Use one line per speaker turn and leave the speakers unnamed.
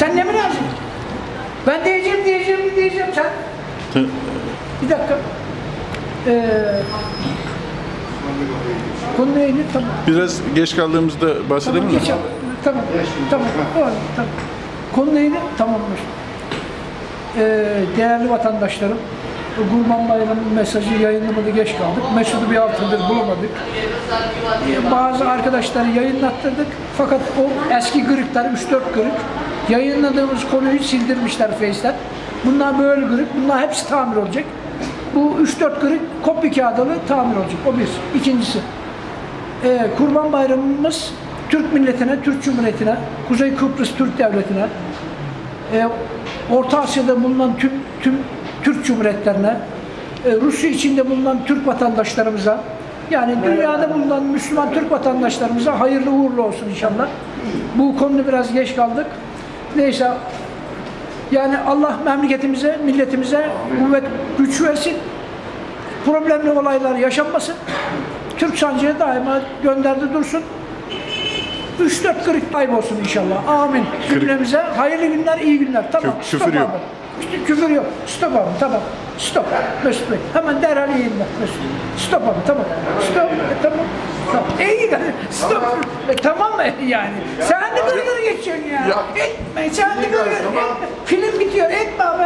Sen ne mi lazım? Ben diyeceğim, diyeceğim, diyeceğim. Sen bir dakika. Ee, konu neydi? Tamam.
Biraz geç kaldığımızda bahsedelim
Tamam,
mi?
geçelim. Tamam, tamam. Tamam. Konu neydi? Tamammış. Ee, değerli vatandaşlarım, Kurban Bayramı mesajı yayınlamadı geç kaldık. Mesut'u bir haftadır bulamadık. Ee, bazı arkadaşları yayınlattırdık. Fakat o eski kırıklar, 3-4 kırık, yayınladığımız konuyu sildirmişler Face'ten. Bunlar böyle kırık, bunlar hepsi tamir olacak. Bu 3-4 kırık kopya kağıdalı tamir olacak. O bir. İkincisi, ee, Kurban Bayramımız Türk milletine, Türk Cumhuriyeti'ne, Kuzey Kıbrıs Türk Devleti'ne, e, Orta Asya'da bulunan tüm, tüm Türk Cumhuriyetlerine, e, Rusya içinde bulunan Türk vatandaşlarımıza, yani dünyada bulunan Müslüman Türk vatandaşlarımıza hayırlı uğurlu olsun inşallah. Bu konuda biraz geç kaldık. Neyse, yani Allah memleketimize, milletimize kuvvet, güç versin. Problemli olaylar yaşanmasın. Türk sancıya daima gönderdi dursun. 3-4 kırık kaybolsun inşallah. Amin. Cümlemize hayırlı günler, iyi günler. Tamam.
Kü-
stop
küfür yok.
abi. Küfür yok. Stop abi. Tamam. Stop. Mesut Bey. Hemen derhal günler. Mesut. Stop abi. Tamam. Stop. E, tamam. Tamam. Stop. E, tamam mı yani? Sen de gırgır geçiyorsun ya. Etme. Sen de gırgır. Film bitiyor. Etme abi.